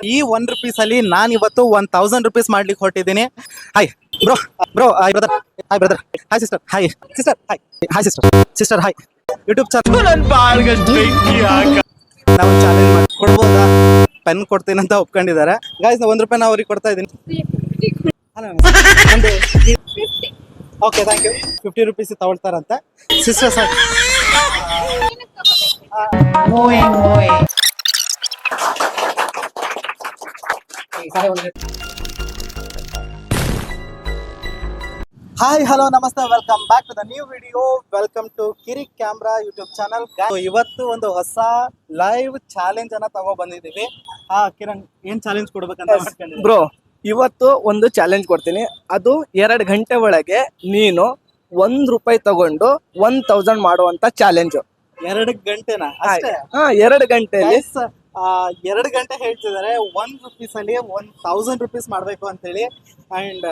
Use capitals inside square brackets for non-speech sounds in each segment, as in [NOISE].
ಈ one rupees ಅಲ್ಲಿ ನಾನು ಇವತ್ತು ಒನ್ ತೌಸಂಡ್ ರುಪೀಸ್ ಮಾಡ್ಲಿಕ್ಕೆ ಹೊರಟಿದ್ದೀನಿ. Hi bro bro hi brother hi brother hi sister hi sister hi hi sister sister hi YouTube channel ನಾವು challenge ಮಾಡಿ ಕೊಡ್ಬೋದಾ? ಪೆನ್ ಕೊಡ್ತೀನಿ ಅಂತ ಒಪ್ಕೊಂಡಿದ್ದಾರೆ. ಗಾಯ್ಸ್ ಒಂದ್ ರೂಪಾಯಿ ನಾವು ಅವ್ರಿಗೆ ಕೊಡ್ತಾ ಇದ್ದೀನಿ. Okay thank you fifty rupees ತಗೊಳ್ತಾರಂತೆ. Sister sir hi hello ನಮಸ್ತೆ welcome back to the new video welcome to Kiri camera YouTube channel ಇವತ್ತು ಒಂದು ಹೊಸ ಲೈವ್ ಚಾಲೆಂಜ್ ಅನ್ನ ತಗೋ ಬಂದಿದ್ದೀವಿ. ಹಾ ಕಿರಣ್ ಏನ್ ಚಾಲೆಂಜ್ ಕೊಡ್ಬೇಕಂತ ಬ್ರೋ ಇವತ್ತು ಒಂದು ಚಾಲೆಂಜ್ ಕೊಡ್ತೀನಿ. ಅದು ಎರಡು ಗಂಟೆ ಒಳಗೆ ನೀನು ಒಂದ್ ರೂಪಾಯಿ ತಗೊಂಡು ಒನ್ ತೌಸಂಡ್ ಮಾಡುವಂತ ಚಾಲೆಂಜ್ ಎರಡು ಗಂಟೆನಾ? ಅಷ್ಟೇ? ಹಾ ಎರಡು ಗಂಟೆಯಲ್ಲಿ ಆ, ಎರಡು ಗಂಟೆ ಹೇಳ್ತಿದ್ದಾರೆ. ಒನ್ ರುಪೀಸಲ್ಲಿ ಒನ್ ತೌಸಂಡ್ ರುಪೀಸ್ ಮಾಡ್ಬೇಕು ಅಂತೇಳಿ. ಅಂಡ್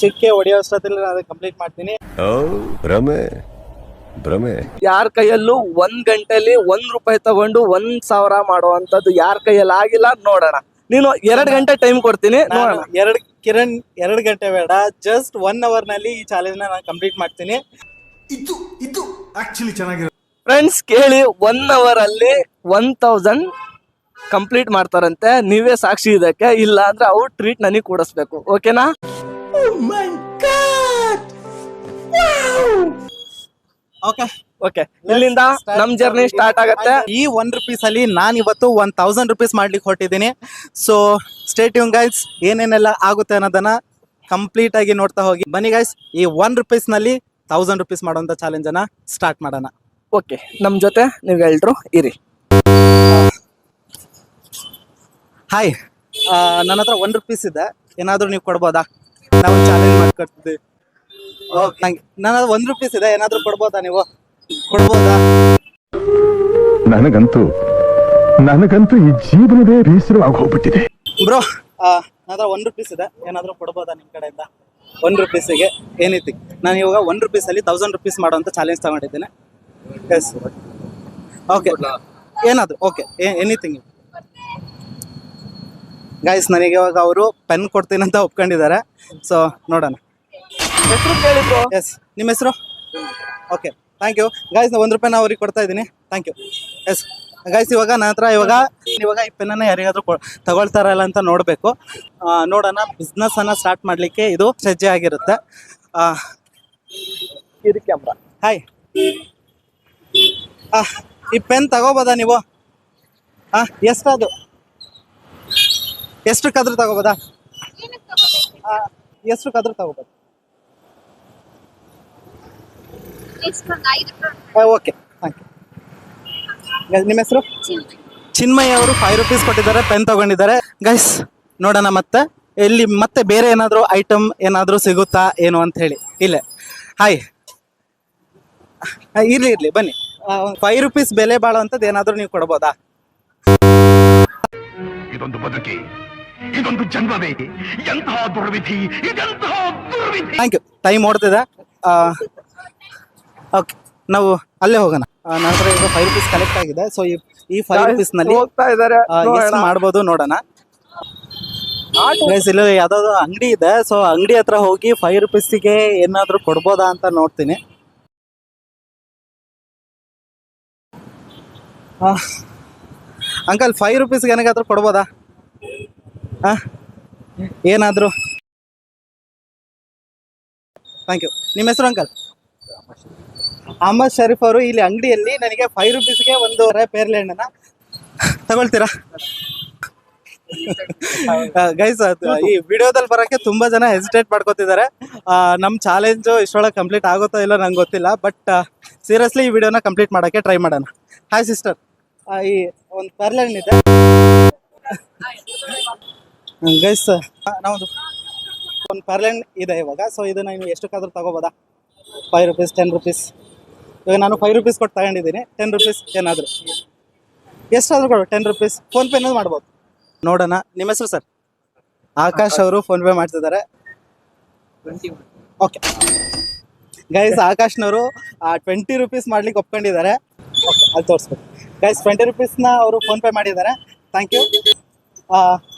ಚಿಕ್ಕೆ ಹೊಡೆಯೋ ಅಷ್ಟೊತ್ತಲ್ಲಿ ನಾನು ಕಂಪ್ಲೀಟ್ ಮಾಡ್ತೀನಿ. ಓ ಭ್ರಮೆ ಭ್ರಮೆ. ಯಾರ ಕೈಯಲ್ಲೂ ಒಂದ್ ಗಂಟೆಲಿ ಒಂದ್ ರೂಪಾಯಿ ತಗೊಂಡು ಒಂದ್ ಸಾವಿರ ಮಾಡುವಂತದ್ದು ಯಾರ ಕೈಯಲ್ಲಿ ಆಗಿಲ್ಲ ನೋಡೋಣ. ನೀನು ಎರಡು ಗಂಟೆ ಟೈಮ್ ಕೊಡ್ತೀನಿ ನೋಡೋಣ. ಎರಡು ಕಿರಣ್ ಎರಡು ಗಂಟೆ ಬೇಡ. ಜಸ್ಟ್ ಒನ್ ಅವರ್ನಲ್ಲಿ ಈ ಚಾಲೆಂಜ್ ನಾನು ಕಂಪ್ಲೀಟ್ ಮಾಡ್ತೀನಿ. ಇದು ಇದು ಆಕ್ಚುಲಿ ಚೆನ್ನಾಗಿರೋ ಫ್ರೆಂಡ್ಸ್ ಕೇಳಿ ಒನ್ ಅವರ್ ಅಲ್ಲಿ ಒನ್ ತೌಸಂಡ್ ಕಂಪ್ಲೀಟ್ ಮಾಡ್ತಾರಂತೆ. ನೀವೇ ಸಾಕ್ಷಿ ಇದಕ್ಕೆ. ಇಲ್ಲ ಅಂದ್ರೆ ಅವ್ರು ಟ್ರೀಟ್ ನನಗೆ ಕೊಡಿಸ್ಬೇಕು. ಓಕೆನಾ ಓಕೆ ಓಕೆ ಇಲ್ಲಿಂದ ನಮ್ ಜರ್ನಿ ಸ್ಟಾರ್ಟ್ ಆಗುತ್ತೆ. ಈ ಒನ್ ರುಪೀಸ್ ಅಲ್ಲಿ ನಾನು ಇವತ್ತು ಒನ್ ತೌಸಂಡ್ ರುಪೀಸ್ ಮಾಡ್ಲಿಕ್ಕೆ ಹೊರಟಿದ್ದೀನಿ. ಸೊ ಸ್ಟೇಟ್ ಯೂನ್ ಗೈಸ್ ಏನೇನೆಲ್ಲ ಆಗುತ್ತೆ ಅನ್ನೋದನ್ನ ಕಂಪ್ಲೀಟ್ ಆಗಿ ನೋಡ್ತಾ ಹೋಗಿ. ಬನ್ನಿ ಗೈಸ್ ಈ ಒನ್ ರುಪೀಸ್ನಲ್ಲಿ ತೌಸಂಡ್ ರುಪೀಸ್ ಮಾಡುವಂತ ಚಾಲೆಂಜ್ ಅನ್ನ ಸ್ಟಾರ್ಟ್ ಮಾಡೋಣ. ಓಕೆ ನಮ್ಮ ಜೊತೆ ನೀವ್ ಎಲ್ರು ಇರಿ. ಹಾಯ್ ನನ್ನ ಹತ್ರ ಒನ್ ರುಪೀಸ್ ಇದೆ. ಏನಾದರೂ ನೀವು ಕೊಡ್ಬೋದಾ? ನಾವು ಚಾಲೆಂಜ್ ಮಾಡ್ಕೊಡ್ತಿದ್ವಿ ಓಕೆ ನನ್ನ ಹತ್ರ ಒಂದ್ ರುಪೀಸ್ ಇದೆ. ಏನಾದರೂ ಕೊಡ್ಬೋದಾ ನೀವು? ಕೊಡ್ಬೋದಾ? ನನಗಂತೂ ನನಗಂತೂ ಈ ಜೀವನವೇ ಬೇಸರವಾಗಿ ಹೋಗ್ಬಿಟ್ಟಿದೆ ಬ್ರೋ ನನ್ನ ಹತ್ರ ಒನ್ ರುಪೀಸ್ ಇದೆ. ಏನಾದರೂ ಕೊಡ್ಬೋದಾ ನಿಮ್ಮ ಕಡೆಯಿಂದ? ಒನ್ ರುಪೀಸಿಗೆ ಏನೈತಿ ನಾನು ಇವಾಗ ಒನ್ ರುಪೀಸಲ್ಲಿ ತೌಸಂಡ್ ರುಪೀಸ್ ಮಾಡುವಂತ ಚಾಲೆಂಜ್ ತಗೊಂಡಿದ್ದೇನೆ. ಎಸ್ ಓಕೆ ಏನಾದ್ರು ಓಕೆ ಎನಿಥಿಂಗ್ ಗಾಯ್ಸ್ ನನಗೆ ಇವಾಗ ಅವರು ಪೆನ್ ಕೊಡ್ತೀನಿ ಅಂತ ಒಪ್ಕೊಂಡಿದ್ದಾರೆ. ಸೊ ನೋಡೋಣ. ಎಸ್ ನಿಮ್ಮ ಹೆಸರು? ಓಕೆ ಥ್ಯಾಂಕ್ ಯು ಗಾಯ್ಸ್ ಒಂದು ರೂಪಾಯಿ ಅವ್ರಿಗೆ ಕೊಡ್ತಾ ಇದ್ದೀನಿ. ಥ್ಯಾಂಕ್ ಯು ಎಸ್ ಗಾಯ್ಸ್ ಇವಾಗ ನನ್ನ ಹತ್ರ ಇವಾಗ ಇವಾಗ ಈ ಪೆನ್ನ ಯಾರಿಗಾದ್ರೂ ತಗೊಳ್ತಾರಲ್ಲ ಅಂತ ನೋಡಬೇಕು. ನೋಡೋಣ. ಬಿಸ್ನೆಸ್ ಅನ್ನ ಸ್ಟಾರ್ಟ್ ಮಾಡಲಿಕ್ಕೆ ಇದು ಸಜ್ಜೆ ಆಗಿರುತ್ತೆ. ಇದು ಕ್ಯಾಮ್ರಾ ಹಾಯ್ ಈ ಪೆನ್ ತಗೋಬೋದಾ ನೀವು? ಹಾ ಎಷ್ಟದು ಎಷ್ಟು ಕದ್ರು ತಗೋಬೋದಾ? ಎಷ್ಟು ಕದ್ರು ತಗೋಬೋದು? ಓಕೆ ನಿಮ್ಮ ಹೆಸರು? ಚಿನ್ಮಯ್ ಅವರು ಫೈವ್ ರುಪೀಸ್ ಕೊಟ್ಟಿದ್ದಾರೆ ಪೆನ್ ತಗೊಂಡಿದ್ದಾರೆ. ಗೈಸ್ ನೋಡೋಣ ಮತ್ತೆ. ಇಲ್ಲಿ ಮತ್ತೆ ಬೇರೆ ಏನಾದರೂ ಐಟಮ್ ಏನಾದರೂ ಸಿಗುತ್ತಾ, ಏನು ಅಂತ ಹೇಳಿ. ಇಲ್ಲೇ. ಹಾಯ್ ಇರ್ಲಿ ಇರ್ಲಿ, ಬನ್ನಿ. ಫೈವ್ ರುಪೀಸ್ ಬೆಲೆ ಬಾಳುವಂತದ್ದು ಏನಾದ್ರೂ ನೀವು ಕೊಡ್ಬೋದಾ? ಇದೊಂದು ಬದುಕಿ ಇದೊಂದು ಜನ್ಮವೇ ಎಂತಹ ದುರ್ವಿಧಿ ಇದೆಂತಹ ದುರ್ವಿಧಿ? ಥ್ಯಾಂಕ್ ಯು ಟೈಮ್ ಓಡ್ತಿದೆ. ಓಕೆ ನಾವು ಅಲ್ಲೇ ಹೋಗೋಣ. ಹತ್ರ ಈಗ ಫೈವ್ ರುಪೀಸ್ ಕಲೆಕ್ಟ್ ಆಗಿದೆ. ಸೊ ಈ ಈ ಫೈವ್ ರುಪೀಸ್ನಲ್ಲಿ ಹೋಗ್ತಾ ಇದಾರೆ ಮಾಡ್ಬೋದು ನೋಡೋಣ. ಗೈಸ್ ಇಲ್ಲಿ ಯಾವ್ದಾದ್ರು ಅಂಗಡಿ ಇದೆ. ಸೊ ಅಂಗಡಿ ಹತ್ರ ಹೋಗಿ ಫೈವ್ ರುಪೀಸಿಗೆ ಏನಾದ್ರು ಕೊಡ್ಬೋದಾ ಅಂತ ನೋಡ್ತೀನಿ. ಅಂಕಲ್ ಫೈವ್ ರುಪೀಸ್ಗೆ ಏನಾಗಾದ್ರೂ ಕೊಡ್ಬೋದಾ? ಏನಾದರೂ? ಥ್ಯಾಂಕ್ ಯು ನಿಮ್ಮ ಹೆಸರು ಅಂಕಲ್? ಅಹಮದ್ ಶರೀಫ್ ಅವರು ಇಲ್ಲಿ ಅಂಗಡಿಯಲ್ಲಿ ನನಗೆ ಫೈವ್ ರುಪೀಸ್ಗೆ ಒಂದು ಪೇರ್ಲೆ ಹಣ್ಣನ್ನ ತಗೊಳ್ತೀರಾ? ಗೈಸ್ ಈ ವಿಡಿಯೋದಲ್ಲಿ ಬರೋಕ್ಕೆ ತುಂಬಾ ಜನ ಹೆಸಿಟೇಟ್ ಮಾಡ್ಕೋತಿದ್ದಾರೆ. ನಮ್ಮ ಚಾಲೆಂಜು ಇಷ್ಟೊಳಗೆ ಕಂಪ್ಲೀಟ್ ಆಗುತ್ತೋ ಇಲ್ಲೋ ನಂಗೆ ಗೊತ್ತಿಲ್ಲ ಬಟ್ ಸೀರಿಯಸ್ಲಿ ಈ ವಿಡಿಯೋನ ಕಂಪ್ಲೀಟ್ ಮಾಡೋಕ್ಕೆ ಟ್ರೈ ಮಾಡೋಣ. ಹಾಯ್ ಸಿಸ್ಟರ್ ಈ ಒಂದು ಪೇರ್ಲೆ ಇದೆ ಗೈಸ್ ನಾವೊಂದು ಒಂದು ಹಣ್ಣು ಇದೆ ಇವಾಗ. ಸೊ ಇದನ್ನ ನೀವು ಎಷ್ಟಕ್ಕಾದ್ರೂ ತಗೋಬೋದಾ? ಫೈವ್ ರುಪೀಸ್ ಟೆನ್ ರುಪೀಸ್ ಇವಾಗ ನಾನು ಫೈವ್ ರುಪೀಸ್ ಕೊಟ್ಟು ತಗೊಂಡಿದ್ದೀನಿ. ಟೆನ್ ರುಪೀಸ್ ಏನಾದರೂ. ಎಷ್ಟಾದರೂ ಕೊಡು ಟೆನ್ ರುಪೀಸ್ ಫೋನ್ ಅನ್ನೋದು ಮಾಡ್ಬೋದು. ನೋಡೋಣ. ನಿಮ್ಮ ಹೆಸರು ಸರ್ ಆಕಾಶ್ ಅವರು ಫೋನ್ ಪೇ ಮಾಡ್ತಿದ್ದಾರೆ. ಓಕೆ ಗೈಸ್ ಆಕಾಶ್ನವರು ಟ್ವೆಂಟಿ ರುಪೀಸ್ ಮಾಡ್ಲಿಕ್ಕೆ ಒಪ್ಕೊಂಡಿದ್ದಾರೆ. ಅಲ್ಲಿ ತೋರಿಸ್ಬೇಕು. ಗೈಸ್ ಟ್ವೆಂಟಿ ರುಪೀಸ್ನ ಅವರು ಫೋನ್ ಪೇ ಮಾಡಿದ್ದಾರೆ. ಥ್ಯಾಂಕ್ ಯು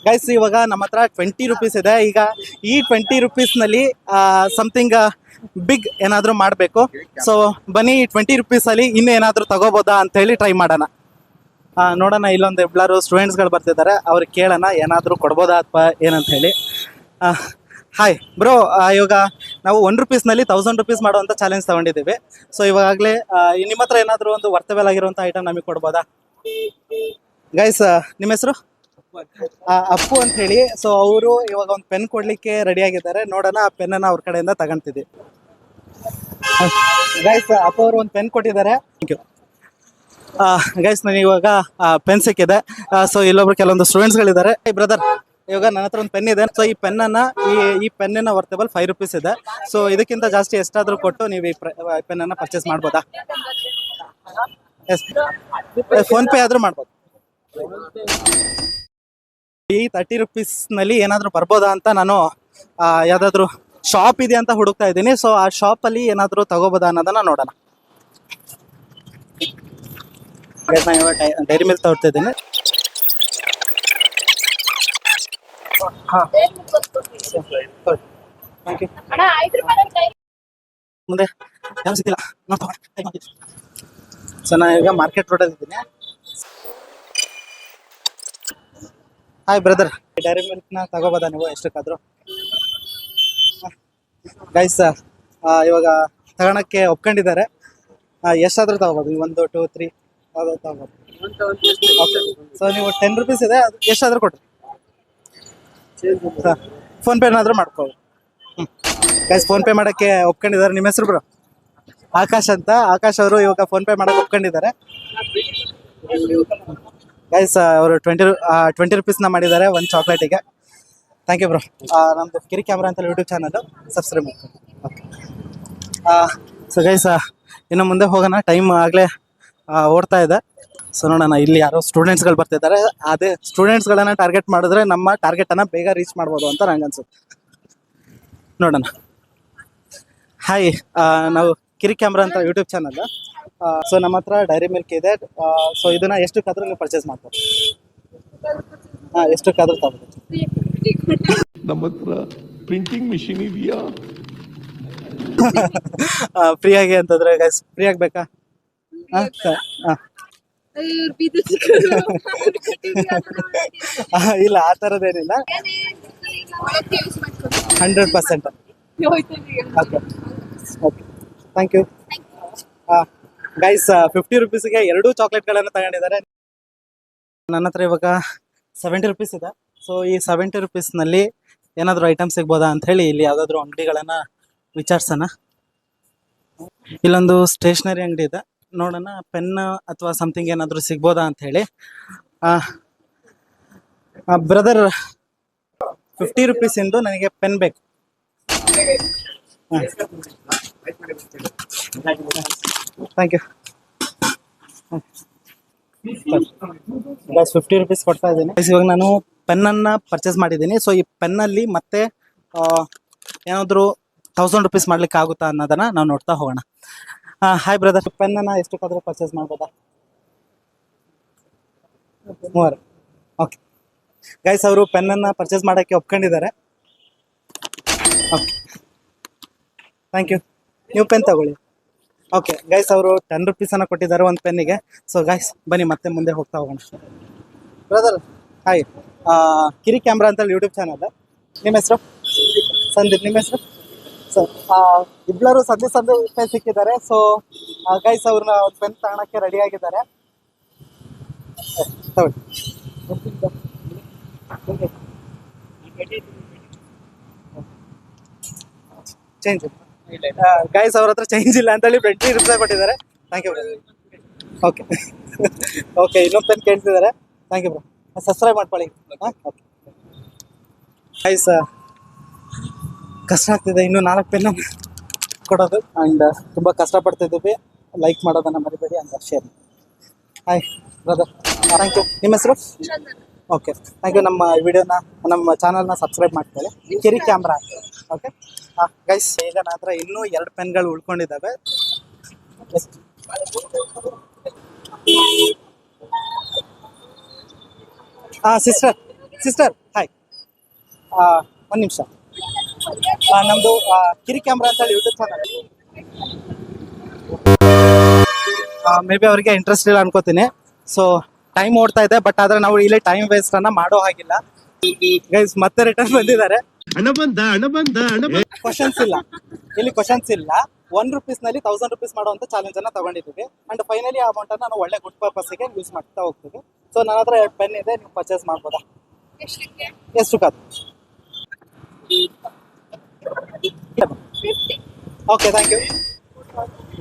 ಗೈಸ್ ಇವಾಗ ನಮ್ಮ ಹತ್ರ ಟ್ವೆಂಟಿ ರುಪೀಸ್ ಇದೆ. ಈಗ ಈ ಟ್ವೆಂಟಿ ರುಪೀಸ್ನಲ್ಲಿ ಸಮಥಿಂಗ್ ಬಿಗ್ ಏನಾದರೂ ಮಾಡಬೇಕು. ಸೊ ಬನ್ನಿ ಟ್ವೆಂಟಿ ರುಪೀಸಲ್ಲಿ ಇನ್ನೂ ಏನಾದರೂ ತಗೋಬೋದಾ ಅಂತ ಹೇಳಿ ಟ್ರೈ ಮಾಡೋಣ. ನೋಡೋಣ, ಇಲ್ಲೊಂದು ಎಲ್ಲರೂ ಸ್ಟೂಡೆಂಟ್ಸ್ಗಳು ಬರ್ತಿದ್ದಾರೆ. ಅವ್ರಿಗೆ ಕೇಳೋಣ, ಏನಾದರೂ ಕೊಡ್ಬೋದಾ ಅಥವಾ ಏನಂತ ಹೇಳಿ. ಹಾಯ್ ಬ್ರೋ ಇವಾಗ ನಾವು ಒನ್ ರುಪೀಸ್ನಲ್ಲಿ ತೌಸಂಡ್ ರುಪೀಸ್ ಮಾಡುವಂಥ ಚಾಲೆಂಜ್ ತಗೊಂಡಿದ್ದೀವಿ. ಸೊ ಇವಾಗಲೇ ನಿಮ್ಮ ಹತ್ರ ಏನಾದರೂ ಒಂದು ವರ್ತವೆಲ್ ಆಗಿರುವಂಥ ಐಟಮ್ ನಮಗೆ ಕೊಡ್ಬೋದಾ? ಗೈಸ್ ನಿಮ್ಮ ಹೆಸರು? ಅಪ್ಪು ಅಂತ ಹೇಳಿ. ಸೊ ಅವರು ಇವಾಗ ಒಂದು ಪೆನ್ ಕೊಡ್ಲಿಕ್ಕೆ ರೆಡಿ ಆಗಿದ್ದಾರೆ. ನೋಡೋಣ, ಆ ಪೆನ್ನನ್ನು ಅವ್ರ ಕಡೆಯಿಂದ ತಗೊಂತಿದ್ವಿ. ಗೈಸ್ ಅಪ್ಪ ಅವರು ಒಂದು ಪೆನ್ ಕೊಟ್ಟಿದ್ದಾರೆ. ಥ್ಯಾಂಕ್ ಯು ಗೈಸ್ ನನಗೆ ಇವಾಗ ಪೆನ್ ಸಿಕ್ಕಿದೆ. ಸೊ ಇಲ್ಲೊಬ್ರು ಕೆಲವೊಂದು ಸ್ಟೂಡೆಂಟ್ಸ್ಗಳಿದ್ದಾರೆ ಬ್ರದರ್ ಇವಾಗ ನನ್ನ ಹತ್ರ ಒಂದು ಪೆನ್ ಇದೆ. ಸೊ ಈ ಪೆನ್ನನ್ನು ಈ ಈ ಪೆನ್ನಿನ ವರ್ತೇಬಲ್ ಫೈವ್ ರುಪೀಸ್ ಇದೆ. ಸೊ ಇದಕ್ಕಿಂತ ಜಾಸ್ತಿ ಎಷ್ಟಾದರೂ ಕೊಟ್ಟು ನೀವು ಈ ಪೆನ್ನನ್ನು ಪರ್ಚೇಸ್ ಮಾಡ್ಬೋದಾ? ಎಸ್ ಫೋನ್ ಪೇ ಆದರೂ ಮಾಡ್ಬೋದು. ಈ ತರ್ಟಿ ರುಪೀಸ್ನಲ್ಲಿ ಏನಾದರೂ ಬರ್ಬೋದಾ ಅಂತ ನಾನು ಯಾವುದಾದ್ರೂ ಶಾಪ್ ಇದೆ ಅಂತ ಹುಡುಕ್ತಾ ಇದ್ದೀನಿ. ಸೊ ಆ ಶಾಪಲ್ಲಿ ಏನಾದರೂ ತಗೋಬೋದಾ ಅನ್ನೋದನ್ನ ನೋಡೋಣ. ಡೈರಿ ಮಿಲ್ಕ್ ತಗೊಳ್ತಾ ಇದ್ದೀನಿ ಥ್ಯಾಂಕ್ ಯು ಅಣ್ಣ ಐದು ರೂಪಾಯಿ ಮುಂದೆ ಯಾರು ಸಿಕ್ಕಿಲ್ಲ ಸೊ ನಾನು ಈಗ ಮಾರ್ಕೆಟ್ ರೋಡಲ್ಲಿ ಇದ್ದೀನಿ ಹಾಯ್ ಬ್ರದರ್ ಡೈರಿ ಮಿಲ್ಕ್ನ ತಗೋಬೋದಾ ನೀವು ಎಷ್ಟಕ್ಕಾದರೂ? ಗೈಸ್ ಇವಾಗ ತಗೊಳಕ್ಕೆ ಒಪ್ಕೊಂಡಿದ್ದಾರೆ. ಎಷ್ಟಾದರೂ ತಗೋಬೋದು. ಒಂದು ಟೂ ತ್ರೀ ಯಾವ್ದಾದ್ರು ತಗೋಬೋದು. ಸೊ ನೀವು ಟೆನ್ ರುಪೀಸ್ ಇದೆ, ಅದು ಎಷ್ಟಾದರೂ ಕೊಡ್ರಿ. ಸರ್ ಫೋನ್ಪೇ ಏನಾದರೂ ಮಾಡ್ಕೊಳ್ಳಿ ಗೈಸ್ ಫೋನ್ ಪೇ ಮಾಡಕ್ಕೆ ಒಪ್ಕೊಂಡಿದ್ದಾರೆ. ನಿಮ್ಮ ಹೆಸರು ಬ್ರೋ? ಆಕಾಶ್ ಅಂತ. ಆಕಾಶ್ ಅವರು ಇವಾಗ ಫೋನ್ ಪೇ ಮಾಡಕ್ಕೆ ಒಪ್ಕೊಂಡಿದ್ದಾರೆ. ಗೈಸ್ ಅವರು ಟ್ವೆಂಟಿ ಟ್ವೆಂಟಿ ರುಪೀಸ್ನ ಮಾಡಿದ್ದಾರೆ ಒಂದು ಚಾಕ್ಲೇಟಿಗೆ ಥ್ಯಾಂಕ್ ಯು ಬ್ರೋ ನಮ್ದು ಕಿರಿ ಕ್ಯಾಮ್ರಾ ಅಂತ ಯೂಟ್ಯೂಬ್ ಚಾನಲ್ ಸಬ್ಸ್ಕ್ರೈಬ್ ಮಾಡ್ಕೊಂಡು ಓಕೆ ಸೊ ಗೈಸ್ ಇನ್ನು ಮುಂದೆ ಹೋಗೋಣ. ಟೈಮ್ ಆಗಲೇ ಓಡ್ತಾ ಇದೆ. ಸೊ ನೋಡೋಣ ಇಲ್ಲಿ ಯಾರೋ ಸ್ಟೂಡೆಂಟ್ಸ್ಗಳು ಬರ್ತಿದ್ದಾರೆ ಅದೇ ಸ್ಟೂಡೆಂಟ್ಸ್ಗಳನ್ನ ಟಾರ್ಗೆಟ್ ಮಾಡಿದ್ರೆ ನಮ್ಮ ಟಾರ್ಗೆಟನ್ನು ಬೇಗ ರೀಚ್ ಮಾಡ್ಬೋದು ಅಂತ ನಂಗೆ ಅನ್ಸುತ್ತೆ. ನೋಡೋಣ. ಹಾಯ್ ನಾವು ಕಿರಿ ಕ್ಯಾಮ್ರಾ ಅಂತ ಯೂಟ್ಯೂಬ್ ಚಾನಲ್ ಸೊ ನಮ್ಮ ಹತ್ರ ಡೈರಿ ಮಿಲ್ಕ್ ಇದೆ. ಸೊ ಇದನ್ನ ಎಷ್ಟಕ್ಕಾದ್ರೂ ನೀವು ಪರ್ಚೇಸ್ ಮಾಡ್ಬೋದು ಹಾಂ ಎಷ್ಟಕ್ಕಾದ್ರೂ ತಗೋಬೋದು ನಮ್ಮ ಹತ್ರ ಪ್ರಿಂಟಿಂಗ್ ಮಿಷಿನ್ ಇದೆಯಾ? ಆಗಿ ಅಂತಂದ್ರೆ ಫ್ರೀ ಫ್ರೀ ಆಗಬೇಕಾ ಹಾಂ. [LAUGHS] ಇಲ್ಲ, ಆ ತರದೇನಿಲ್ಲ. Hundred percent. Okay okay thank you guys fifty ರುಪೀಸ್ಗೆ ಎರಡೂ ಚಾಕ್ಲೇಟ್ಗಳನ್ನು ತಗೊಂಡಿದ್ದಾರೆ. ನನ್ನ ಹತ್ರ ಇವಾಗ ಸೆವೆಂಟಿ ರುಪೀಸ್ ಇದೆ. ಸೊ ಈ ಸೆವೆಂಟಿ ರುಪೀಸ್ನಲ್ಲಿ ಏನಾದರೂ ಐಟಮ್ ಸಿಗ್ಬೋದಾ ಅಂತ ಹೇಳಿ ಇಲ್ಲಿ ಯಾವುದಾದ್ರೂ ಅಂಗಡಿಗಳನ್ನು ವಿಚಾರಿಸೋಣ. ಇಲ್ಲೊಂದು ಸ್ಟೇಷ್ನರಿ ಅಂಗಡಿ ಇದೆ. ನೋಡೋಣ ಪೆನ್ ಅಥವಾ ಸಮಥಿಂಗ್ ಏನಾದರೂ ಸಿಗ್ಬೋದಾ ಅಂತ ಹೇಳಿ. ಬ್ರದರ್ ಫಿಫ್ಟಿ ರುಪೀಸಿಂದು ನನಗೆ ಪೆನ್ ಬೇಕು. ಥ್ಯಾಂಕ್ ಯು ಫಿಫ್ಟಿ ರುಪೀಸ್ ಕೊಡ್ತಾ ಇದ್ದೀನಿ. ಇವಾಗ ನಾನು ಪೆನ್ನನ್ನು ಪರ್ಚೇಸ್ ಮಾಡಿದ್ದೀನಿ. ಸೊ ಈ ಪೆನ್ನಲ್ಲಿ ಮತ್ತೆ ಏನಾದರೂ ತೌಸಂಡ್ ರುಪೀಸ್ ಮಾಡ್ಲಿಕ್ಕೆ ಆಗುತ್ತಾ ಅನ್ನೋದನ್ನ ನಾವು ನೋಡ್ತಾ ಹೋಗೋಣ. ಹಾಯ್ ಬ್ರದರ್ ಪೆನ್ನ ಎಷ್ಟಕ್ಕಾದ್ರೂ ಪರ್ಚೇಸ್ ಮಾಡ್ಬೋದಾ? ಮೂವರು ಓಕೆ ಗೈಸ್ ಅವರು ಪೆನ್ನನ್ನು ಪರ್ಚೇಸ್ ಮಾಡೋಕ್ಕೆ ಒಪ್ಕೊಂಡಿದ್ದಾರೆ. ಥ್ಯಾಂಕ್ ಯು ನೀವು ಪೆನ್ ತಗೊಳ್ಳಿ. ಓಕೆ ಗೈಸ್ ಅವರು ಟೆನ್ ರುಪೀಸನ್ನು ಕೊಟ್ಟಿದ್ದಾರೆ ಒಂದು ಪೆನ್ನಿಗೆ ಸೊ ಗೈಸ್ ಬನ್ನಿ, ಮತ್ತೆ ಮುಂದೆ ಹೋಗ್ತಾ ಹೋಗೋಣ. ಬ್ರದರ್ ಹಾಯ್ ಕಿರಿ ಕ್ಯಾಮ್ರಾ ಅಂತೇಳಿ ಯೂಟ್ಯೂಬ್ ಚಾನಲ್ ನಿಮ್ಮ ಹೆಸರು? ಸಂದೀಪ್. ನಿಮ್ಮ ಹೆಸರು? ಸೊ ಇಬ್ಬರು ಸದ್ಯ ಸದ್ಯ ಸಿಕ್ಕಿದ್ದಾರೆ. ಸೊ ಗೈಸ್ ಅವ್ರನ್ನ ಪೆನ್ ತಗೊಳಕ್ಕೆ ರೆಡಿ ಆಗಿದ್ದಾರೆ. ಚೇಂಜ್ ಗೈಸ್ ಅವ್ರ ಹತ್ರ ಚೇಂಜ್ ಇಲ್ಲ ಅಂತೇಳಿ ಟ್ವೆಂಟಿ ರುಪೀಸ್ ಕೊಟ್ಟಿದ್ದಾರೆ. Thank you bro okay okay ಇನ್ನೊಂದು ಪೆನ್ ಕೇಳ್ತಿದ್ದಾರೆ. ಥ್ಯಾಂಕ್ ಯು ಬ್ರೋ ಸಬ್ಸ್ಕ್ರೈಬ್ ಮಾಡ್ಕೊಳ್ಳಿ. ಹಾಂ? ಓಕೆ ಗೈಸ್ ಕಷ್ಟ ಆಗ್ತಿದೆ. ಇನ್ನು ನಾಲ್ಕು ಪೆನ್ ಕೊಡೋದು ಆ್ಯಂಡ್ ತುಂಬ ಕಷ್ಟಪಡ್ತಿದ್ದೀವಿ ಲೈಕ್ ಮಾಡೋದನ್ನು ಮರಿಬೇಡಿ ಅಂತ share hi brother thank you ನಿಮ್ಮ ಹೆಸರು? ಓಕೆ ಥ್ಯಾಂಕ್ ಯು ನಮ್ಮ ವಿಡಿಯೋನ ನಮ್ಮ ಚಾನಲ್ನ ಸಬ್ಸ್ಕ್ರೈಬ್ ಮಾಡ್ಕೊಳ್ಳಿ. ಕಿರಿ ಕ್ಯಾಮ್ರಾ ಓಕೆ ಗೈಸ್ ಈಗ ನನ್ನ ಹತ್ರ ಇನ್ನೂ ಎರಡು ಪೆನ್ಗಳು ಉಳ್ಕೊಂಡಿದ್ದಾವೆ. ಹಾಂ ಸಿಸ್ಟರ್ ಸಿಸ್ಟರ್ ಹಾಯ್ ಒಂದು ನಿಮಿಷ. ನಮ್ಮದು ಕಿರಿ ಕ್ಯಾಮ್ರಾ ಅಂತ ಹೇಳಿ ಯೂಟ್ಯೂಬ್ ಚಾನಲ್ ಮೇ ಬಿ ಅವರಿಗೆ ಇಂಟ್ರೆಸ್ಟ್ ಇಲ್ಲ ಅನ್ಕೋತೀನಿ. ಸೊ ಟೈಮ್ ಓಡ್ತಾ ಇದೆ ಬಟ್ ಆದ್ರೆ ನಾವು ಇಲ್ಲಿ ಟೈಮ್ ವೇಸ್ಟ್ ಅನ್ನ ಮಾಡೋ ಹಾಗಿಲ್ಲ. ಗೈಸ್ ಮತ್ತೆ ರಿಟರ್ನ್ ಬಂದಿದ್ದಾರೆ. ಕ್ವಶನ್ಸ್ ಇಲ್ಲ. ಇಲ್ಲಿ ಕ್ವಶನ್ಸ್ ಇಲ್ಲ. ಒನ್ ರುಪೀಸ್ನಲ್ಲಿ ತೌಸಂಡ್ ರುಪೀಸ್ ಮಾಡುವಂತ ಚಾಲೆಂಜ್ ಅನ್ನ ತಗೊಂಡಿದ್ದೀವಿ. ಅಂಡ್ ಫೈನಲಿ ಆ ಅಮೌಂಟ್ ಅನ್ನ ನಾವು ಒಳ್ಳೆ ಗುಡ್ ಪರ್ಪಸ್ಗೆ ಯೂಸ್ ಮಾಡ್ತಾ ಹೋಗ್ತೀವಿ. ಸೊ ನನ್ನ ಹತ್ರ ಎರಡು ಪೆನ್ ಇದೆ ನೀವು ಪರ್ಚೇಸ್ ಮಾಡ್ಬೋದಾ? ಎಷ್ಟಕ್ಕೆ ಎಷ್ಟು ಕಾದು ಓಕೆ ಥ್ಯಾಂಕ್ ಯು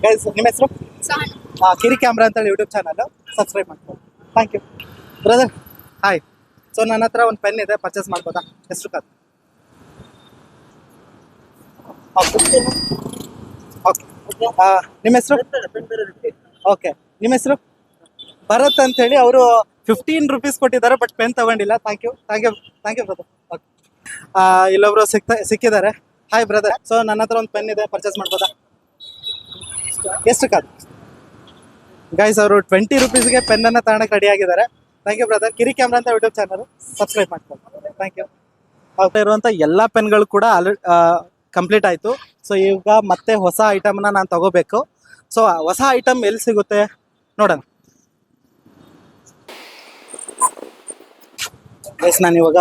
ಗೈಸ್ ನಿಮ್ಮ ಹೆಸರು? ಕಿರಿ ಕ್ಯಾಮ್ರಾ ಅಂತೇಳಿ ಯೂಟ್ಯೂಬ್ ಚಾನಲ್ ಸಬ್ಸ್ಕ್ರೈಬ್ ಮಾಡ್ಕೊಳ್ಳಿ. Thank you brother hi so ನನ್ನ ಹತ್ರ ಒಂದು ಪೆನ್ ಇದೆ. ಪರ್ಚೇಸ್ ಮಾಡ್ಬೋದಾ? ಎಷ್ಟು ಕಾದು ಓಕೆ ನಿಮ್ಮ ಹೆಸರು? ಓಕೆ ನಿಮ್ಮ ಹೆಸರು? ಭರತ್ ಅಂತೇಳಿ ಅವರು ಫಿಫ್ಟೀನ್ ರುಪೀಸ್ ಕೊಟ್ಟಿದ್ದಾರೆ ಬಟ್ ಪೆನ್ ತಗೊಂಡಿಲ್ಲ. Thank you thank you thank you brother okay ಇಲ್ಲೊಬ್ರು ಸಿಗ್ತಾ ಸಿಕ್ಕಿದ್ದಾರೆ. ಹಾಯ್ ಬ್ರದರ್ ಸೊ ನನ್ನ ಹತ್ರ ಒಂದು ಪೆನ್ ಇದೆ. ಪರ್ಚೇಸ್ ಮಾಡ್ಬೋದಾ? ಎಷ್ಟು ಕಾದು ಗೈಸ್ ಅವರು ಟ್ವೆಂಟಿ ರುಪೀಸ್ಗೆ ಪೆನ್ನನ್ನು ತಗೊಳಕ್ಕೆ ರೆಡಿ ಆಗಿದ್ದಾರೆ. Thank you brother Kiri camera ಅಂತ ಯೂಟ್ಯೂಬ್ ಚಾನಲ್ ಸಬ್ಸ್ಕ್ರೈಬ್ ಮಾಡ್ಕೊಂಡು ಥ್ಯಾಂಕ್ ಯು ಆಗ್ತಾ ಇರುವಂಥ ಎಲ್ಲ ಪೆನ್ಗಳು ಕೂಡ ಆಲ್ರೆಡಿ ಕಂಪ್ಲೀಟ್ ಆಯಿತು. ಸೊ ಈಗ ಮತ್ತೆ ಹೊಸ ಐಟಮ್ನ ನಾನು ತಗೋಬೇಕು. ಸೊ ಹೊಸ ಐಟಮ್ ಎಲ್ಲಿ ಸಿಗುತ್ತೆ? ನೋಡೋಣ. ಗೈಸ್ ನಾನು ಇವಾಗ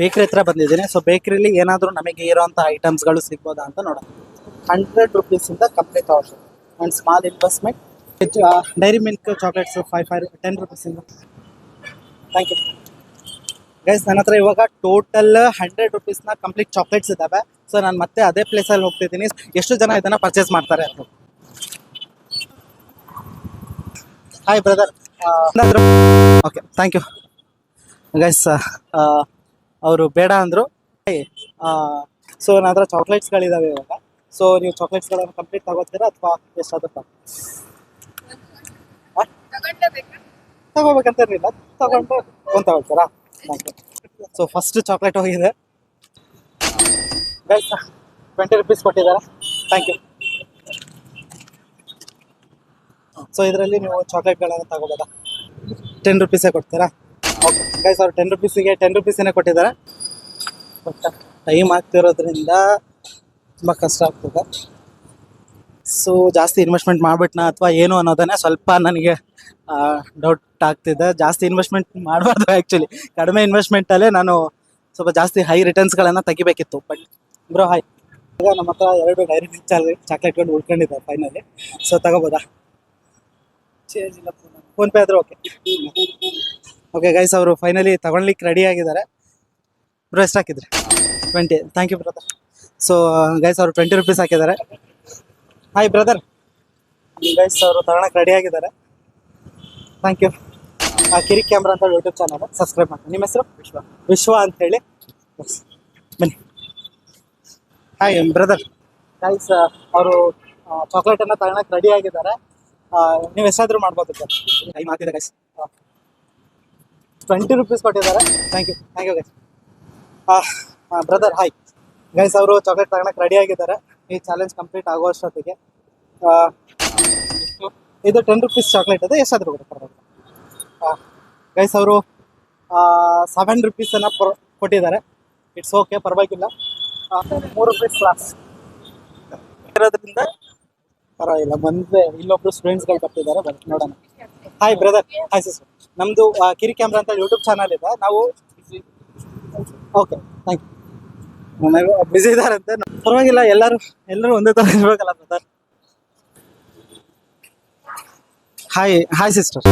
ಬೇಕ್ರಿ ಹತ್ರ ಬಂದಿದ್ದೀನಿ. ಸೊ ಬೇಕರಿಲಿ ಏನಾದರೂ ನಮಗೆ ಇರೋಂಥ ಐಟಮ್ಸ್ಗಳು ಸಿಗ್ಬೋದಾ ಅಂತ ನೋಡೋಣ. Hundred ರುಪೀಸಿಂದ complete order and small investment Dairy Milk chocolates five five ten ರುಪೀಸಿಂದ thank you guys ನನ್ನ ಹತ್ರ ಇವಾಗ ಟೋಟಲ್ ಹಂಡ್ರೆಡ್ ರುಪೀಸ್ನ ಕಂಪ್ಲೀಟ್ ಚಾಕ್ಲೇಟ್ಸ್ ಇದ್ದಾವೆ ಸೊ ನಾನು ಮತ್ತೆ ಅದೇ ಪ್ಲೇಸಲ್ಲಿ ಹೋಗ್ತಿದ್ದೀನಿ. ಎಷ್ಟು ಜನ ಇದನ್ನು ಪರ್ಚೇಸ್ ಮಾಡ್ತಾರೆ? ಅಂತ hi brother okay thank you guys ಅವರು ಬೇಡ ಅಂದರು. ಸೊ ನನ್ನ ಹತ್ರ ಚಾಕ್ಲೇಟ್ಸ್ಗಳಿದ್ದಾವೆ ಇವಾಗ. ಸೊ ನೀವು ಚಾಕ್ಲೇಟ್ಸ್ಗಳನ್ನು ಕಂಪ್ಲೀಟ್ ತಗೋತೀರಾ ಅಥವಾ ಎಷ್ಟಾದ್ರೂ ತಗೋಬೇಕಂತ ಇರಲಿಲ್ಲ ತಗೊಂಡು ಒಂದು ತಗೊಳ್ತೀರಾ? ಸೊ ಫಸ್ಟ್ ಚಾಕ್ಲೇಟ್ ಹೋಗಿದೆ. ಟ್ವೆಂಟಿ ರುಪೀಸ್ ಕೊಟ್ಟಿದ್ದಾರೆ. ಥ್ಯಾಂಕ್ ಯು ಸೊ ಇದರಲ್ಲಿ ನೀವು ಚಾಕ್ಲೇಟ್ಗಳನ್ನು ತಗೋಬೋದಾ ಟೆನ್ ರುಪೀಸೇ ಕೊಡ್ತೀರಾ? ಗೈಸ್ ಅವ್ರು ಟೆನ್ ರುಪೀಸಿಗೆ ಟೆನ್ ರುಪೀಸನ್ನೇ ಕೊಟ್ಟಿದ್ದಾರೆ. ಟೈಮ್ ಆಗ್ತಿರೋದ್ರಿಂದ ತುಂಬ ಕಷ್ಟ ಆಗ್ತದೆ. ಸೊ ಜಾಸ್ತಿ ಇನ್ವೆಸ್ಟ್ಮೆಂಟ್ ಮಾಡ್ಬಿಟ್ನಾ ಅಥವಾ ಏನು ಅನ್ನೋದನ್ನೇ ಸ್ವಲ್ಪ ನನಗೆ ಡೌಟ್ ಆಗ್ತಿದೆ. ಜಾಸ್ತಿ ಇನ್ವೆಸ್ಟ್ಮೆಂಟ್ ಮಾಡಬಾರ್ದು ಆ್ಯಕ್ಚುಲಿ ಕಡಿಮೆ ಇನ್ವೆಸ್ಟ್ಮೆಂಟಲ್ಲೇ ನಾನು ಸ್ವಲ್ಪ ಜಾಸ್ತಿ ಹೈ ರಿಟರ್ನ್ಸ್ಗಳನ್ನು ತೆಗಿಬೇಕಿತ್ತು. ಬಟ್ ಬ್ರೋ ಹಾಯ್ ಈಗ ನಮ್ಮ ಹತ್ರ ಎರಡು ಡೈರಿ ಮಿಲ್ಕ್ ಚಾಕ್ಲೇಟ್ಗಳು ಉಳ್ಕೊಂಡಿದ್ದಾರೆ ಫೈನಲಿ ಸೊ ತಗೋಬೋದಾ? ಫೋನ್ಪೇ ಆದರೂ ಓಕೆ ಓಕೆ ಗೈಸ್ ಅವರು ಫೈನಲಿ ತಗೊಳ್ಲಿಕ್ಕೆ ರೆಡಿ ಆಗಿದ್ದಾರೆ. ಬ್ರೋ ಎಷ್ಟು ಹಾಕಿದ್ರಿ. Twenty thank you brother so guys ಅವರು ಟ್ವೆಂಟಿ ರುಪೀಸ್ ಹಾಕಿದ್ದಾರೆ. ಹಾಯ್ ಬ್ರದರ್ ಗೈಸ್ ಅವರು ತಗೊಳಕ್ಕೆ ರೆಡಿ ಆಗಿದ್ದಾರೆ. ಥ್ಯಾಂಕ್ ಯು ಕಿರಿ ಕ್ಯಾಮ್ರಾ ಅಂತ ಯೂಟ್ಯೂಬ್ ಚಾನಲ್ ಸಬ್ಸ್ಕ್ರೈಬ್ ಮಾಡಿ ನಿಮ್ಮ ಹೆಸರು? ವಿಶ್ವ. ವಿಶ್ವ ಅಂತ ಹೇಳಿ. ಬನ್ನಿ. ಹಾಯ್ ಬ್ರದರ್ ಗೈಸ್ ಅವರು ಚಾಕ್ಲೇಟನ್ನು ತಗೊಳಕ್ಕೆ ರೆಡಿ ಆಗಿದ್ದಾರೆ. ನೀವು ಎಷ್ಟಾದರೂ ಮಾಡ್ಬೋದು ಸರ್ ಟೈಮ್ ಆಗ್ತಿದೆ ಗೈಸ್ ಟ್ವೆಂಟಿ ರುಪೀಸ್ ಕೊಟ್ಟಿದ್ದಾರೆ. Thank you thank you guys brother hi guys ಅವರು ಚಾಕ್ಲೇಟ್ ತಗೊಳಕ್ಕೆ ರೆಡಿ ಆಗಿದ್ದಾರೆ. ಈ ಚಾಲೆಂಜ್ ಕಂಪ್ಲೀಟ್ ಆಗೋ ಅಷ್ಟೊತ್ತಿಗೆ. ಇದು ಟೆನ್ ರುಪೀಸ್ ಚಾಕ್ಲೇಟ್ ಇದೆ ಎಷ್ಟಾದರೂ ಪರವಾಗಿಲ್ಲ. ಗೈಸ್ ಅವರು ಸೆವೆನ್ ರುಪೀಸನ್ನು ಕೊಟ್ಟಿದ್ದಾರೆ. ಇಟ್ಸ್ ಓಕೆ ಪರವಾಗಿಲ್ಲ. ಮೂರು ರುಪೀಸ್ ಕ್ಲಾಸ್ ಇರೋದ್ರಿಂದ ಪರವಾಗಿಲ್ಲ. ಬಂದರೆ ಇಲ್ಲೊಬ್ರು ಸ್ಟೂಡೆಂಟ್ಸ್ಗಳು ಬರ್ತಿದ್ದಾರೆ. ಬನ್ನಿ, ನೋಡೋಣ. ಹಾಯ್ ಬ್ರದರ್ ಹಾಯ್ ಸಿಸ್ಟರ್ ನಮ್ದು ಕಿರಿ ಕ್ಯಾಮ್ರಾ ಅಂತ ಯೂಟ್ಯೂಬ್ ಚಾನಲ್ ಇದೆ. ನಾವು ಓಕೆ ಥ್ಯಾಂಕ್ ಯು ಬಿಸಿ ಇದಾರಂತೆ ಪರವಾಗಿಲ್ಲ, ಎಲ್ಲರೂ ಎಲ್ಲರೂ ಒಂದೇ ತರ ಇರ್ಬೇಕಲ್ಲ brother hi hi sister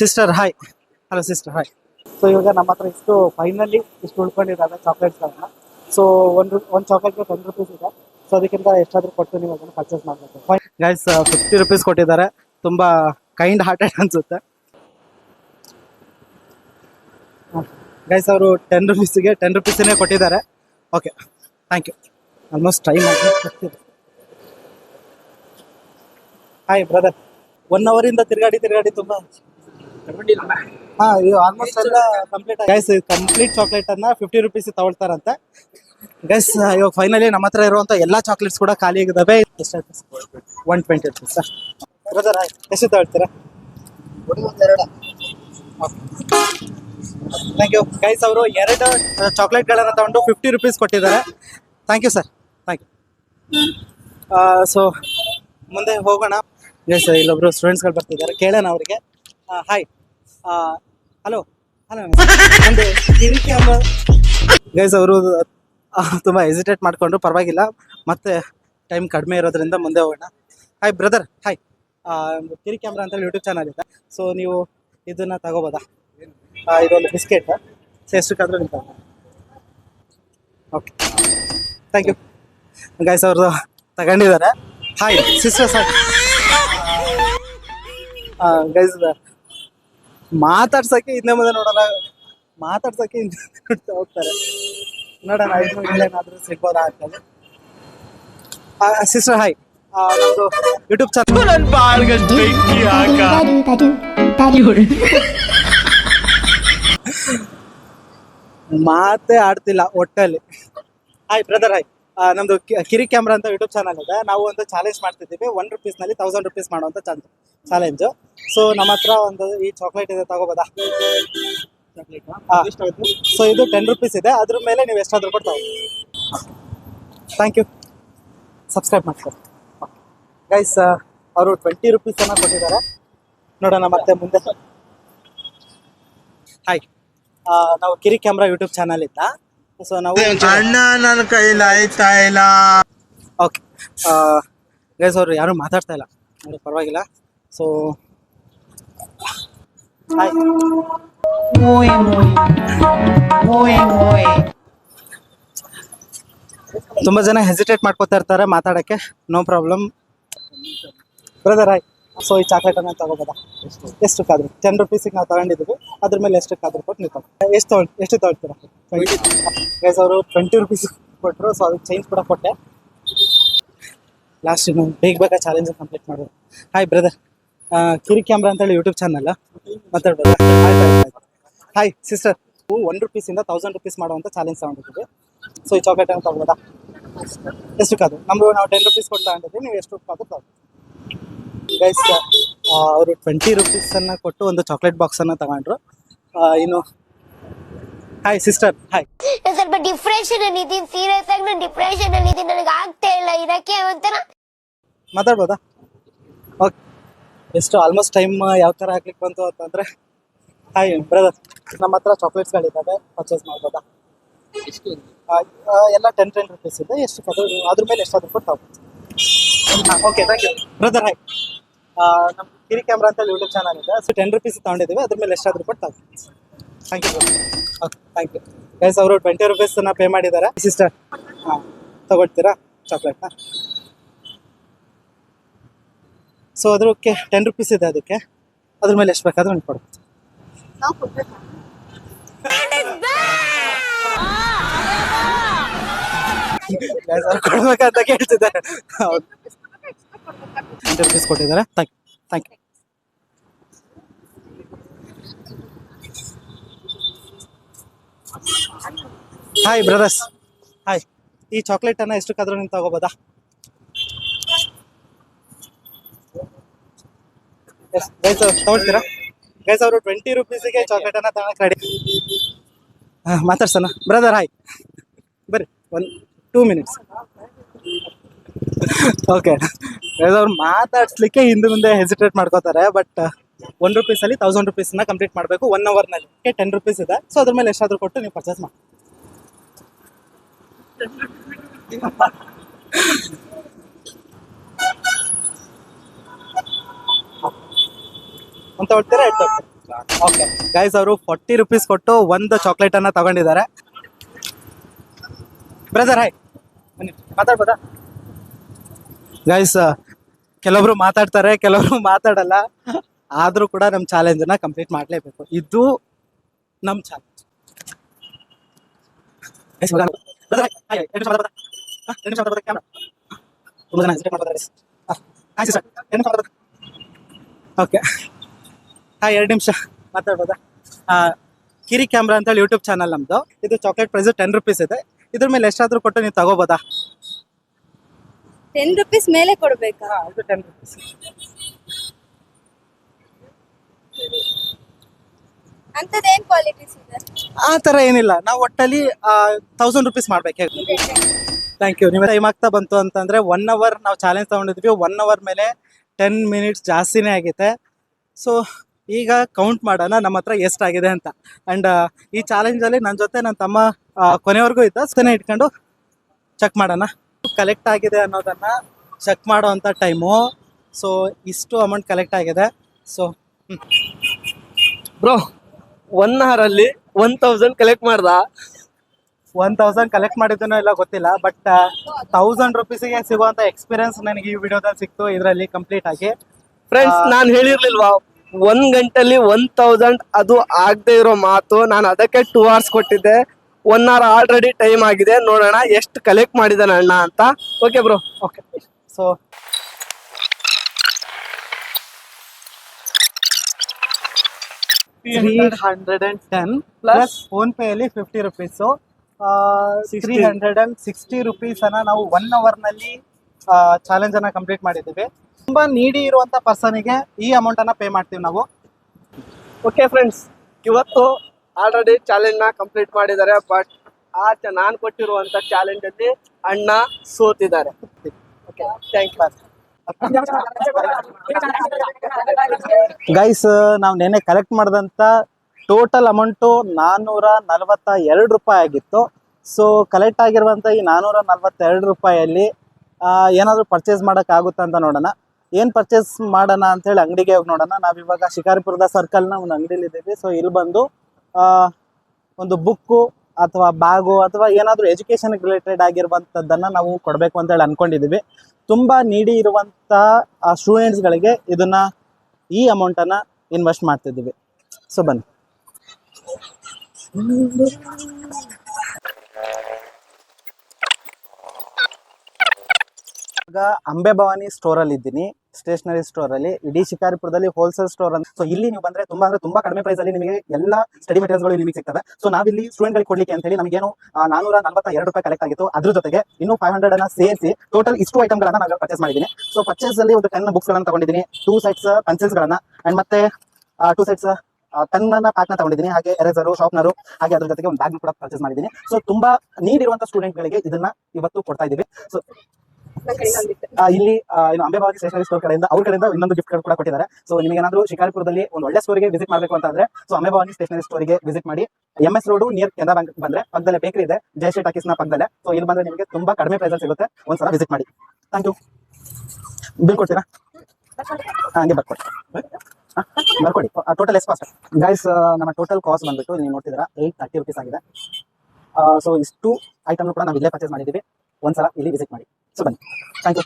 sister hi hello sister hi so ಇವಾಗ ನಮ್ಮ ಹತ್ರ ಇಷ್ಟು ಫೈನಲಿ ಇಷ್ಟು ಉಳ್ಕೊಂಡಿದ್ದಾವೆ ಚಾಕ್ಲೇಟ್ಸ್ಗಳನ್ನ ಸೊ ಒಂದು ಒಂದು ಚಾಕ್ಲೇಟ್ಗೆ ಟೆನ್ ರುಪೀಸ್ ಇದೆ. ಸೊ ಅದಕ್ಕಿಂತ ಎಷ್ಟಾದರೂ ಕೊಟ್ಟು ನೀವು ಅದನ್ನು ಪರ್ಚೇಸ್ ಮಾಡಬೇಕು ಗೈಸ್ ಫಿಫ್ಟಿ ರುಪೀಸ್ ಕೊಟ್ಟಿದ್ದಾರೆ. ತುಂಬ ಕೈಂಡ್ ಹಾರ್ಟೆಡ್ ಅನ್ಸುತ್ತೆ. ಗೈಸ್ ಅವರು ಟೆನ್ ರುಪೀಸಿಗೆ ಟೆನ್ ರುಪೀಸನ್ನೇ ಕೊಟ್ಟಿದ್ದಾರೆ. Okay thank you almost time ಆಗಿ ಹಾಯ್ ಬ್ರದರ್ ಒನ್ ಅವರಿಂದ ತಿರುಗಾಡಿ ತಿರುಗಾಡಿ ತುಂಬ. ಹಾಂ, ಇದು ಆಲ್ಮೋಸ್ಟ್ ಎಲ್ಲ ಕಂಪ್ಲೀಟ್ ಗೈಸ್ ಕಂಪ್ಲೀಟ್ ಚಾಕ್ಲೇಟ್ ಅನ್ನ ಫಿಫ್ಟಿ ರುಪೀಸ್ ತಗೊಳ್ತಾರಂತೆ. ಗೈಸ್ ಇವಾಗ ಫೈನಲಿ ನಮ್ಮ ಹತ್ರ ಇರುವಂತ ಎಲ್ಲಾ ಚಾಕ್ಲೇಟ್ಸ್ ಕೂಡ ಖಾಲಿ ಆಗಿದಾವೆ ಒನ್ ಟ್ವೆಂಟಿ ರುಪೀಸ್ ಬ್ರದರ್ ಎಷ್ಟು ತಗೊಳ್ತೀರಾ ಥ್ಯಾಂಕ್ ಯು ಗೈಸ್ ಅವರು ಎರಡು ಚಾಕ್ಲೇಟ್ಗಳನ್ನು ತಗೊಂಡು ಫಿಫ್ಟಿ ರುಪೀಸ್ ಕೊಟ್ಟಿದ್ದಾರೆ thank you sir thank you so ಮುಂದೆ ಹೋಗೋಣ ಗೈಸ್ ಇಲ್ಲೊಬ್ರು ಸ್ಟೂಡೆಂಟ್ಸ್ಗಳು ಬರ್ತಿದ್ದಾರೆ ಕೇಳೋಣ ಅವರಿಗೆ ಹಾಯ್ ಹಲೋ ಹಲೋ ಗೈಸ್ ಅವರು [LAUGHS] ತುಂಬ ಎಸಿಟೇಟ್ ಮಾಡಿಕೊಂಡ್ರು, ಪರವಾಗಿಲ್ಲ. ಮತ್ತೆ ಟೈಮ್ ಕಡಿಮೆ ಇರೋದ್ರಿಂದ ಮುಂದೆ ಹೋಗೋಣ. Hi brother hi Kiri camera ಅಂತ ಯೂಟ್ಯೂಬ್ ಚಾನಲ್ ಇದೆ. ಸೊ ನೀವು ಇದನ್ನ ತಗೋಬೋದಾ? ಇದೊಂದು ಬಿಸ್ಕೆಟ್ ಸೊ ಎಷ್ಟಕ್ಕಾದ್ರೂ ನೀವು ತಗೋ ಓಕೆ ಥ್ಯಾಂಕ್ ಯು ಗೈಸ್ ಅವ್ರದ್ದು ತಗೊಂಡಿದ್ದಾರೆ. ಹಾಯ್ ಸಿಸ್ಟರ್ ಸರ್ ಗೈಸ್ ಮಾತಾಡ್ಸೋಕೆ ಹಿಂದೆ ಮುಂದೆ ನೋಡೋಣ ನೋಡ್ತಾ ಹೋಗ್ತಾರೆ. ನೋಡೋಣ ಇದು ಏನಾದರೂ ಸಿಗ್ಬೋದಾ ಸಿಸ್ಟರ್ ಹಾಯ್ ನಮ್ಮದು ಯೂಟ್ಯೂಬ್ ಚಾನಲ್ ಮಾತೇ ಆಡ್ತಿಲ್ಲ ಒಟ್ಟಲ್ಲಿ. ಹಾಯ್ ಬ್ರದರ್ ಹಾಯ್ ನಮ್ದು ಕಿರಿ ಕ್ಯಾಮ್ರಾ ಅಂತ ಯೂಟ್ಯೂಬ್ ಚಾನಲ್ ಇದೆ. ನಾವು ಒಂದು ಚಾಲೆಂಜ್ ಮಾಡ್ತಿದ್ದೀವಿ. ಒನ್ ರುಪೀಸ್ನಲ್ಲಿ ತೌಸಂಡ್ ರುಪೀಸ್ ಮಾಡುವಂಥ ಚಾಲೆಂಜ್ ಸೊ ನಮ್ಮ ಹತ್ರ ಒಂದು ಈ ಚಾಕ್ಲೇಟ್ ಇದೆ ತಗೋಬೋದಾ? ಸೊ ಇದು ಟೆನ್ ರುಪೀಸ್ ಇದೆ. ಅದ್ರ ಮೇಲೆ ನೀವು ಎಷ್ಟಾದ್ರೂ ಕೊಡ್ತಾವೆ ಥ್ಯಾಂಕ್ ಯು ಸಬ್ಸ್ಕ್ರೈಬ್ ಮಾಡ್ತಾರೆ ಗೈಸ್ ಅವರು ಟ್ವೆಂಟಿ ರುಪೀಸನ್ನು ಕೊಟ್ಟಿದ್ದಾರೆ. ನೋಡೋಣ ಮತ್ತೆ ಮುಂದೆ. ಹಾಯ್ ನಾವು ಕಿರಿ ಕ್ಯಾಮ್ರಾ ಯೂಟ್ಯೂಬ್ ಚಾನಲ್ ಇತ್ತ ಸೊ ನಾವು ಅಣ್ಣ ನನ್ನ ಕೈಲಿ ಆಯ್ತಾ ಇಲ್ಲ? ಓಕೆ ಗೈಸ್ ಅವರು ಯಾರು ಮಾತಾಡ್ತಾ ಇಲ್ಲ. ನೋಡಿ ಪರವಾಗಿಲ್ಲ. ಸೊ ಹಾಯ್ ತುಂಬ ಜನ ಹೆಸಿಟೇಟ್ ಮಾಡ್ಕೋತಾ ಇರ್ತಾರೆ ಮಾತಾಡಕ್ಕೆ. No problem brother hi so ಈ ಚಾಕ್ಲೇಟನ್ನು ಎಷ್ಟು ಕಾದ್ರು. ಟೆನ್ ರುಪೀಸಿಗೆ ನಾವು ತಗೊಂಡಿದ್ದೀವಿ. ಅದ್ರ ಮೇಲೆ ಎಷ್ಟಕ್ಕಾದ್ರೂ ಕೊಟ್ಟು ನೀವು ಎಷ್ಟು ತಗೊಳ್ ಎಷ್ಟು ತಗೊಳ್ತೀರಾ ಗೈಸ್ ಅವರು ಟ್ವೆಂಟಿ ರುಪೀಸ್ ಕೊಟ್ಟರು ಸೊ ಅದಕ್ಕೆ ಚೇಂಜ್ ಕೂಡ ಕೊಟ್ಟೆ. ಲಾಸ್ಟ್ ಇನ್ನು ಬೇಗ ಬೇಗ ಚಾಲೆಂಜ್ ಕಂಪ್ಲೀಟ್ ಮಾಡೋದು ಹಾಯ್ ಬ್ರದರ್ ಕಿರಿ ಕ್ಯಾಮ್ರಾ ಅಂತೇಳಿ ಯೂಟ್ಯೂಬ್ ಚಾನಲ್ ಮಾತಾಡ್ಬೋದು? ಹಾಯ್ ಸಿಸ್ಟರ್ ಒನ್ ಇಂದ ತೌಸಂಡ್ ರುಪೀಸ್ ಮಾಡುವಂತ ಚಾಲೆಂಜ್ ತಗೊಂಡಿದ್ದೀವಿ. ಸೊ ಈ ಚಾಕ್ಲೇಟ್ ಅನ್ನು ಎಷ್ಟು ಎಷ್ಟಕ್ಕಾದ್ರು ನಮ್ದು ನಾವು ಟೆನ್ ರುಪೀಸ್ ಕೊಟ್ಟು ತಗೊಂಡಿದ್ವಿ ನೀವು ಎಷ್ಟು ರೂಪಾಯಿ ತಗೋ ಗೈಸ್ ಅವರು ಟ್ವೆಂಟಿ ರುಪೀಸನ್ನು ಕೊಟ್ಟು ಒಂದು ಚಾಕ್ಲೇಟ್ ಅನ್ನ ತಗೊಂಡ್ರು. ಇನ್ನು ಹಾಯ್ ಸಿಸ್ಟರ್ ಹಾಯ್ ಸ್ವಲ್ಪ ಡಿಪ್ರೆಷನ್ ಅಲ್ಲಿ ಇದೀನಿ ಸೀರಿಯಸ್ ಆಗಿ ನಾನು ಡಿಪ್ರೆಷನ್ ಅಲ್ಲಿ ಇದೀನಿ ನನಗೆ ಆಗ್ತಾ ಇಲ್ಲ ಇರಕ್ಕೆ ಒಂಥರ ಮಾತಾಡ್ಬೋದಾ? ಎಷ್ಟು ಆಲ್ಮೋಸ್ಟ್ ಟೈಮ್ ಯಾವ ಥರ ಹಾಕ್ಲಿಕ್ಕೆ ಬಂತು ಅಂತಂದರೆ ಹಾಯ್ ಬ್ರದರ್ ನಮ್ಮ ಹತ್ರ ಚಾಕ್ಲೇಟ್ಸ್ಗಳಿದ್ದಾವೆ ಪರ್ಚೇಸ್ ಮಾಡ್ಬೋದಾ? ಎಲ್ಲ ಟೆನ್ ಟೆನ್ ರುಪೀಸ್ ಇದೆ. ಎಷ್ಟು ಅದು ಅದ್ರ ಮೇಲೆ ಎಷ್ಟಾದರೂ ಕೊಟ್ಟು ತಗೋಬೋದು okay thank you brother hi ನಮ್ಮ ಕಿರಿ ಕ್ಯಾಮ್ರಾ ಅಂತ ಯೂಟ್ಯೂಬ್ ಚಾನಲ್ ಇದೆ. ಸೊ ಟೆನ್ ರುಪೀಸ್ ತೊಗೊಂಡಿದ್ದೀವಿ ಅದ್ರ ಮೇಲೆ ಎಷ್ಟಾದರೂ ಕೊಟ್ಟು ತಗೋಬೋದು thank you okay thank you guys ಅವರು ಟ್ವೆಂಟಿ ರುಪೀಸನ್ನ ಪೇ ಮಾಡಿದ್ದಾರೆ ಸಿಸ್ಟರ್ ಹಾಂ, ತಗೊಳ್ತೀರಾ? ಚಾಕ್ಲೇಟ್ನ ಸೊ ಅದಕ್ಕೆ ಟೆನ್ ರುಪೀಸ್ ಇದೆ ಅದಕ್ಕೆ. ಅದ್ರ ಮೇಲೆ ಎಷ್ಟು ಬೇಕಾದ್ರೂ ನಾನು ಕೊಡ್ಬೋದು. ಕೊಡ್ಬೇಕಂತ ಕೇಳ್ತಿದ್ದಾರೆ ಹೌದು. ಟ್ವೆಂಟಿ ರುಪೀಸ್ ಕೊಟ್ಟಿದ್ದಾರೆ. Thank you thank you hi brothers hi ಈ ಚಾಕ್ಲೇಟನ್ನು ಎಷ್ಟಕ್ಕಾದ್ರೂ ನೀವು ತಗೋಬೋದಾ? ಗೈಸ್ ತಗೊಳ್ತೀರಾ? ಗೈಸ್ ಅವರು ಟ್ವೆಂಟಿ ರುಪೀಸಿಗೆ ತಗೊಳಕ್ಕೆ ರೆಡಿ ಮಾತಾಡ್ಸೋಣ. ಬ್ರದರ್ ಹಾಯ್ ಬರ್ರಿ, ಒಂದು ಟೂ ಮಿನಿಟ್ಸ್ ಓಕೆ ಗೈಸ್ ಅವ್ರು ಮಾತಾಡ್ಸ್ಲಿಕ್ಕೆ ಹಿಂದೆ ಮುಂದೆ ಹೆಸಿಟೇಟ್ ಮಾಡ್ಕೋತಾರೆ ಬಟ್ ಒನ್ ರುಪೀಸಲ್ಲಿ ತೌಸಂಡ್ನ ಕಂಪ್ಲೀಟ್ ಮಾಡಬೇಕು ಒನ್ ಅವರ್ನಲ್ಲಿ ಟೆನ್ ರುಪೀಸ್ ಇದೆ. ಸೊ ಅದ್ರ ಮೇಲೆ ಎಷ್ಟಾದ್ರೂ ಕೊಟ್ಟು ನೀವು ಪರ್ಚೇಸ್ ಮಾಡಿ. ಅಂತ ಹೇಳ್ತೀರಾ ಓಕೆ ಗೈಸ್ ಅವರು ಫಾರ್ಟಿ ರುಪೀಸ್ ಕೊಟ್ಟು ಒಂದು ಅನ್ನ ತಗೊಂಡಿದ್ದಾರೆ. ಬ್ರದರ್ ಹಾಯ್ ಬನ್ನಿ. ಮಾತಾಡ್ಬೋದಾ? ಗೈಸ್ ಕೆಲವರು ಮಾತಾಡ್ತಾರೆ, ಕೆಲವರು ಮಾತಾಡಲ್ಲ. ಆದರೂ ಕೂಡ ನಮ್ಮ ಚಾಲೆಂಜನ್ನ ಕಂಪ್ಲೀಟ್ ಮಾಡಲೇಬೇಕು. ಇದು ನಮ್ಮ ಚಾಲೆಂಜ್ ಓಕೆ ಹಾಂ ಎರಡು ನಿಮಿಷ ಮಾತಾಡ್ಬೋದಾ? ಆ, ಕಿರಿ ಕ್ಯಾಮ್ರಾ ಅಂತೇಳಿ ಯೂಟ್ಯೂಬ್ ಚಾನಲ್ ನಮ್ಮದು ಇದು ಚಾಕ್ಲೇಟ್ ಪ್ರೈಸ್ ಟೆನ್ ರುಪೀಸ್ ಇದೆ. ಇದ್ರ ಮೇಲೆ ಎಷ್ಟಾದರೂ ಕೊಟ್ಟು ನೀವು ತಗೋಬೋದಾ? ಟೆನ್ ರುಪೀಸ್ ಮೇಲೆ ಕೊಡ್ಬೇಕಾ? ಹಾಂ ಇದು ಟೆನ್ ರುಪೀಸ್ ಅಂತದೇನ್ ಕ್ವಾಲಿಟೀಸ್ ಇದೆ? ಆ ಥರ ಏನಿಲ್ಲ. ನಾವು ಒಟ್ಟಲ್ಲಿ ತೌಸಂಡ್ ರುಪೀಸ್ ಮಾಡ್ಬೇಕು. ಥ್ಯಾಂಕ್ ಯು ನಿಮ್ಮ ಟೈಮ್ ಆಗ್ತಾ ಬಂತು ಅಂತಂದ್ರೆ ಒನ್ ಅವರ್ ನಾವು ಚಾಲೆಂಜ್ ತಗೊಂಡಿದ್ವಿ. ಒನ್ ಅವರ್ ಮೇಲೆ ಟೆನ್ ಮಿನಿಟ್ಸ್ ಜಾಸ್ತಿನೇ ಆಗಿದೆ. ಸೊ ಈಗ ಕೌಂಟ್ ಮಾಡೋಣ ನಮ್ಮ ಹತ್ರ ಎಷ್ಟಾಗಿದೆ ಅಂತ. ಆ್ಯಂಡ್ ಈ ಚಾಲೆಂಜಲ್ಲಿ ನನ್ನ ಜೊತೆ ನನ್ನ ತಮ್ಮ ಕೊನೆವರೆಗೂ ಇದ್ದ ಸೊನೆ ಇಟ್ಕೊಂಡು ಚೆಕ್ ಮಾಡೋಣ. ಕಲೆಕ್ಟ್ ಆಗಿದೆ ಅನ್ನೋದನ್ನ ಚೆಕ್ ಮಾಡೋವಂಥ ಟೈಮು ಸೊ ಇಷ್ಟು ಅಮೌಂಟ್ ಕಲೆಕ್ಟ್ ಆಗಿದೆ. ಸೊ ಬ್ರೋ ಒನ್ ಅವರಲ್ಲಿ ಅಲ್ಲಿ ಒನ್ ತೌಸಂಡ್ ಕಲೆಕ್ಟ್ ಮಾಡ್ದ? ಒನ್ ತೌಸಂಡ್ ಕಲೆಕ್ಟ್ ಮಾಡಿದ್ದನೋ ಇಲ್ಲ ಗೊತ್ತಿಲ್ಲ ಬಟ್ ತೌಸಂಡ್ ರುಪೀಸಿಗೆ ಸಿಗುವಂತ ಎಕ್ಸ್ಪೀರಿಯನ್ಸ್ ನನಗೆ ಈ ವಿಡಿಯೋದಲ್ಲಿ ಸಿಕ್ತು ಇದರಲ್ಲಿ ಕಂಪ್ಲೀಟ್ ಆಗಿ. ಫ್ರೆಂಡ್ಸ್ ನಾನ್ ಹೇಳಿರ್ಲಿಲ್ವಾ? ಒಂದ್ ಗಂಟೆಲಿ ಒನ್ ತೌಸಂಡ್ ಅದು ಆಗದೆ ಇರೋ ಮಾತು. ನಾನು ಅದಕ್ಕೆ ಟೂ ಅವರ್ಸ್ ಕೊಟ್ಟಿದ್ದೆ. ಒನ್ ಅವರ್ ಆಲ್ರೆಡಿ ಟೈಮ್ ಆಗಿದೆ. ನೋಡೋಣ ಎಷ್ಟು ಕಲೆಕ್ಟ್ ಮಾಡಿದಾನೆ ಅಣ್ಣ ಅಂತ. Okay bro okay so three hundred and ten plus PhonePe ಅಲ್ಲಿ fifty rupees three hundred and sixty rupees ಅನ್ನ ನಾವು ಒನ್ ಚಾಲೆಂಜ್ ಅನ್ನ ಕಂಪ್ಲೀಟ್ ಮಾಡಿದ್ದೀವಿ. ತುಂಬಾ ನೀಡಿ ಇರುವಂತ ಪರ್ಸನಿಗೆ ಈ ಅಮೌಂಟ್ ಅನ್ನ ಪೇ ಮಾಡ್ತೀವಿ ನಾವು. ಓಕೆ ಫ್ರೆಂಡ್ಸ್ ಇವತ್ತು ಆಲ್ರೆಡಿ ಚಾಲೆಂಜ್ನ ಕಂಪ್ಲೀಟ್ ಮಾಡಿದ್ದಾರೆ ಬಟ್ ಆಚೆ ನಾನು ಕೊಟ್ಟಿರುವಂತ ಚಾಲೆಂಜ್ ಅಲ್ಲಿ ಅಣ್ಣ ಸೋತಿದ್ದಾರೆ. ಓಕೆ ಥ್ಯಾಂಕ್ ಯು ಗೈಸ್ ನಾವು ನೆನೆ ಕಲೆಕ್ಟ್ ಮಾಡಿದಂತ ಟೋಟಲ್ ಅಮೌಂಟು ನಾನ್ನೂರ ನಲವತ್ತ ಎರಡು ರೂಪಾಯಿ ಆಗಿತ್ತು. ಸೊ ಕಲೆಕ್ಟ್ ಆಗಿರುವಂತ ಈ ನಾನ್ನೂರ ನಲವತ್ತೆರಡು ರೂಪಾಯಲ್ಲಿ ಏನಾದರೂ ಪರ್ಚೇಸ್ ಮಾಡೋಕ್ಕಾಗುತ್ತಾ ಅಂತ ನೋಡೋಣ. ಏನು ಪರ್ಚೇಸ್ ಮಾಡೋಣ ಅಂತ ಹೇಳಿ ಅಂಗಡಿಗೆ ಹೋಗಿ ನೋಡೋಣ. ನಾವಿವಾಗ ಶಿಕಾರಿಪುರದ ಸರ್ಕಲ್ನ ಒಂದು ಅಂಗಡಿಲಿ ಇದ್ದೀವಿ. ಸೊ ಇಲ್ಲಿ ಬಂದು ಒಂದು ಬುಕ್ಕು ಅಥವಾ ಬ್ಯಾಗು ಅಥವಾ ಏನಾದರೂ ಎಜುಕೇಷನ್ಗೆ ರಿಲೇಟೆಡ್ ಆಗಿರುವಂಥದ್ದನ್ನು ನಾವು ಕೊಡಬೇಕು ಅಂತ ಹೇಳಿ ಅನ್ಕೊಂಡಿದ್ದೀವಿ. ತುಂಬಾ ನೀಡಿ ಸ್ಟೂಡೆಂಟ್ಸ್ ಸ್ಟೂಡೆಂಟ್ಸ್ಗಳಿಗೆ ಇದನ್ನ ಈ ಅಮೌಂಟನ್ನು ಇನ್ವೆಸ್ಟ್ ಮಾಡ್ತಿದ್ದೀವಿ. ಸೊ ಬನ್ನಿ. ಈಗ ಅಂಬೆ ಭವಾನಿ ಸ್ಟೋರ್ ಅಲ್ಲಿ ಇದ್ದೀನಿ. ಸ್ಟೇಷನರಿ ಸ್ಟೋರ್ ಅಲ್ಲಿ ಇಡೀ ಶಿಕಾರಿಪುರದಲ್ಲಿ ಹೋಲ್ಸೇಲ್ ಸ್ಟೋರ್ ಅಂತ ಸೊ ಇಲ್ಲಿ ನೀವು ಬಂದ್ರೆ ತುಂಬಾ ಅಂದ್ರೆ ತುಂಬಾ ಕಡಿಮೆ ಪ್ರೈಸ್ ಅಲ್ಲಿ ನಿಮಗೆ ಎಲ್ಲ ಸ್ಟಡಿ ಮೆಟೀರಿಯಲ್ಸ್ಗಳು ನಿಮಗೆ ಸಿಗ್ತವೆ. ಸೊ ನಾವಿಲ್ಲಿ ಸ್ಟೂಡೆಂಟ್ ಗಳಿಗೆ ಕೊಡ್ಲಿಕ್ಕೆ ಅಂತ ಹೇಳಿ ನಮಗೇನು ನಾನೂರ ನಲ್ವತ್ತ ಎರಡು ರೂಪಾಯಿ ಕಲೆಕ್ಟ್ ಆಗಿತ್ತು. ಅದ್ರ ಜೊತೆಗೆ ಇನ್ನು ಫೈವ್ ಹಂಡ್ರೆಡ್ ಅನ್ನ ಸೇರಿಸಿ ಟೋಟಲ್ ಇಷ್ಟು ಐಟಮ್ ಗಳನ್ನ ನಾನು ಪರ್ಚೇಸ್ ಮಾಡಿದ್ದೀನಿ ಸೊ ಪರ್ಚೇಸ್ ಅಲ್ಲಿ ಒಂದು ಟೆನ್ ಬುಕ್ಸ್ ಗಳನ್ನ ತಗೊಂಡಿದ್ದೀನಿ ಟೂ ಸೆಟ್ಸ್ ಪೆನ್ಸಿಲ್ಸ್ ಗಳನ್ನ ಅಂಡ್ ಮತ್ತೆ ಟೂ ಸೆಟ್ಸ್ ಪೆನ್ ಅನ್ನ ಪ್ಯಾಕ್ನ ತಗೊಂಡಿದ್ದೀನಿ ಹಾಗೆ ಎರೇಸರು ಶಾರ್ಪ್ನರು ಹಾಗೆ ಅದ್ರ ಜೊತೆಗೆ ಒಂದು ಬ್ಯಾಗ್ ಕೂಡ ಪರ್ಚೇಸ್ ಮಾಡಿದ್ದೀನಿ ಸೊ ತುಂಬಾ ನೀಡ್ ಇರುವಂತ ಸ್ಟೂಡೆಂಟ್ ಗಳಿಗೆ ಇದನ್ನ ಇವತ್ತು ಕೊಡ್ತಾ ಇದ್ದೀವಿ. ಸೊ ಇಲ್ಲಿ ಏನು ಸ್ಟೇಷನರಿ ಸ್ಟೋರ್ ಕಡೆಯಿಂದ ಅವ್ರ ಕಡೆಯಿಂದ ಇನ್ನೊಂದು ಗಿಫ್ಟ್ ಕಾರ್ಡ್ ಕೂಡ ಕೊಟ್ಟಿದ್ದಾರೆ. ಸೊ ನಿಮಗೆ ಏನಾದ್ರು ಶಿಕಾರಿಪುರದಲ್ಲಿ ಒಂದು ಒಳ್ಳೆ ಸ್ಟೋರಿಗೆ ವಿಸಿಟ್ ಮಾಡಬೇಕು ಅಂತಂದ್ರೆ ಸೊ ಅಂಬೆಭವಾನಿ ಸ್ಟೇಷನರಿ ಸ್ಟೋರಿಗೆ ವಿಸಿಟ್ ಮಾಡಿ. M S road near Canara bank ಬಂದ್ರೆ, ಪಕ್ಕದಲ್ಲೇ ಬೇಕರಿ ಇದೆ, ಜಯಶ್ರೀ ಟಾಕೀಸ್ನ ಪಕ್ಕದಲ್ಲೇ. ಸೊ ಇಲ್ಲಿ ಬಂದ್ರೆ ನಿಮಗೆ ತುಂಬಾ ಕಡಿಮೆ ಪ್ರೈಸಲ್ಲಿ ಸಿಗುತ್ತೆ, ಒಂದ್ಸಲ ವಿಸಿಟ್ ಮಾಡಿ. ಥ್ಯಾಂಕ್ ಯು ಬಿಲ್ ಕೊಡ್ತೀರಾ? ಹಂಗೆ ಬರ್ಕೊಡಿ. ಬರ್ಕೊಡಿ. ಟೋಟಲ್ ಎಸ್ ಕಾಸ್ಟ್ ಗೈಸ್ ನಮ್ಮ ಟೋಟಲ್ ಕಾಸ್ಟ್ ಬಂದ್ಬಿಟ್ಟು ನೀವು ನೋಡ್ತಿದ್ದೀರಾ ಏಟ್ ತರ್ಟಿ ರುಪೀಸ್ ಆಗಿದೆ. ಸೊ ಇಷ್ಟು ಐಟಮ್ ಕೂಡ ನಾವು ಇಲ್ಲೇ ಪರ್ಚೇಸ್ ಮಾಡಿದ್ದೀವಿ. ಒಂದ್ಸಲ ಇಲ್ಲಿ ವಿಸಿಟ್ ಮಾಡಿ. ಸೊ ಬನ್ನಿ. ಥ್ಯಾಂಕ್ ಯು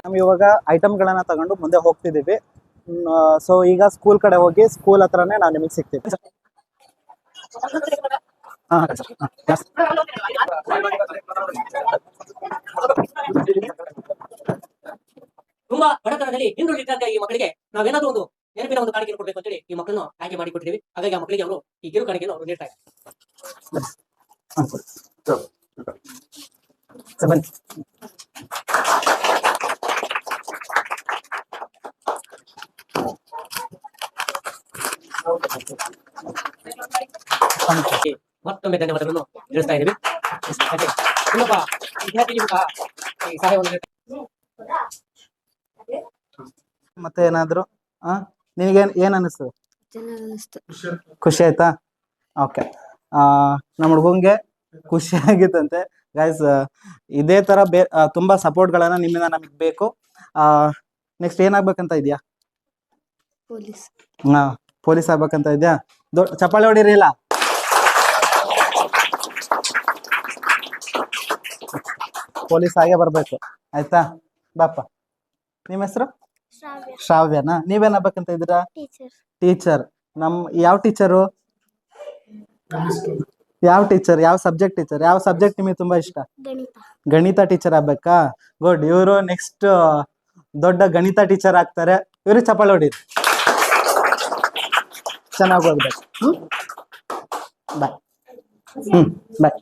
ನಾವು ಇವಾಗ ಐಟಮ್ಗಳನ್ನ ತಗೊಂಡು ಮುಂದೆ ಹೋಗ್ತಿದ್ದೀವಿ. ಸೊ ಈಗ ಸ್ಕೂಲ್ ಕಡೆ ಹೋಗಿ ಸ್ಕೂಲ್ ಹತ್ರನೇ ನಾನು ನಿಮಗೆ ಸಿಗ್ತೀನಿ. ತುಂಬಾ ಬಡತನದಲ್ಲಿ ಹಿಂದುಳಿದಂತ ಈ ಮಕ್ಕಳಿಗೆ ನಾವೇನಾದ್ರೂ ಒಂದು ನೆನಪಿನ ಒಂದು ಕಾಣಿಕೆ ಕೊಡಬೇಕು ಅಂತೇಳಿ ಈ ಮಕ್ಕಳನ್ನು ಆಯ್ಕೆ ಮಾಡಿ ಕೊಟ್ಟಿದ್ದೀವಿ ಹಾಗಾಗಿ ಆ ಮಕ್ಕಳಿಗೆ ಅವರು ಈ ಕಿರು ಕಾಣಿಕೆಯನ್ನು ಅವರು ನೀಡ್ತಾ ಇದ್ದಾರೆ. ಹಾಂ ಮತ್ತೊಮ್ಮೆ ಧನ್ಯವಾದಗಳನ್ನು ತಿಳಿಸ್ತಾ ಇದ್ದೀವಿ. ಇನ್ನೊಬ್ಬ ಸಹ ಸಹಾಯವನ್ನು ಮತ್ತೆ ಏನಾದ್ರು ಆ? ನಿನಗೇನ್ ಏನ್ ಅನಿಸ್ತದೆ ಖುಷಿ ಆಯ್ತಾ? ಓಕೆ. ಆ ನಮ್ಮ ಹುಡುಗಂಗೆ ಖುಷಿ ಆಗಿತ್ತಂತೆ. ಗೈಸ್ ಇದೇ ತರ ಬೇ ತುಂಬಾ ಸಪೋರ್ಟ್ ಗಳನ್ನ ನಿಮ್ಮಿಂದ ನಮಗ್ ಬೇಕು. ಆ ನೆಕ್ಸ್ಟ್ ಏನಾಗ್ಬೇಕಂತ ಇದೆಯಾ? ಪೊಲೀಸ್. ಹಾ ಪೊಲೀಸ್ ಆಗ್ಬೇಕಂತ ಇದೆಯಾ? ದೊಡ್ಡ ಚಪ್ಪಾಳೆ ಹೊಡಿರಿ ಇಲ್ಲ ಪೊಲೀಸ್ ಆಗೇ ಬರ್ಬೇಕು. ಆಯ್ತಾ? ಬಾಪ ನಿಮ್ಮ ಹೆಸರು? ಶ್ರಾವ್ಯನಾ? ನೀವೇನಾಗ್ಬೇಕಂತ ಇದ್ದೀರಾ? ಟೀಚರ್ ಟೀಚರ್ ನಮ್ ಯಾವ ಟೀಚರು ಯಾವ ಟೀಚರ್ ಯಾವ ಸಬ್ಜೆಕ್ಟ್ ಟೀಚರ್ ಯಾವ ಸಬ್ಜೆಕ್ಟ್ ನಿಮಗೆ ತುಂಬಾ ಇಷ್ಟ? ಗಣಿತ. ಟೀಚರ್ ಆಗ್ಬೇಕಾ? ಗುಡ್ ಇವರು ನೆಕ್ಸ್ಟ್ ದೊಡ್ಡ ಗಣಿತ ಟೀಚರ್ ಆಗ್ತಾರೆ. ಇವ್ರಿಗೆ ಚಪ್ಪಾಳೆ ಹೊಡೀರಿ. ಚೆನ್ನಾಗಿ ಓದ್ಬೇಕು. ಹ್ಮ್? ಬಾಯ್ ಹ್ಮ್ ಬಾಯ್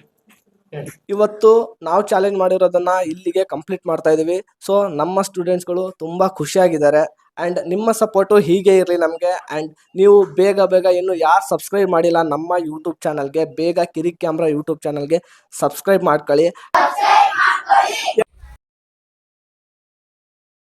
ಇವತ್ತು ನಾವು ಚಾಲೆಂಜ್ ಮಾಡಿರೋದನ್ನ ಇಲ್ಲಿಗೆ ಕಂಪ್ಲೀಟ್ ಮಾಡ್ತಾ ಇದೀವಿ. ಸೊ ನಮ್ಮ ಸ್ಟೂಡೆಂಟ್ಸ್ಗಳು ತುಂಬಾ ಖುಷಿಯಾಗಿದ್ದಾರೆ. ಅಂಡ್ ನಿಮ್ಮ ಸಪೋರ್ಟು ಹೀಗೆ ಇರಲಿ ನಮಗೆ. ಅಂಡ್ ನೀವು ಬೇಗ ಬೇಗ ಇನ್ನು ಯಾರು ಸಬ್ಸ್ಕ್ರೈಬ್ ಮಾಡಿಲ್ಲ ನಮ್ಮ ಯೂಟ್ಯೂಬ್ ಚಾನಲ್ಗೆ ಬೇಗ ಕಿರಿಕ್ ಕ್ಯಾಮ್ರಾ ಯೂಟ್ಯೂಬ್ ಚಾನಲ್ಗೆ ಸಬ್ಸ್ಕ್ರೈಬ್ ಮಾಡ್ಕೊಳ್ಳಿ.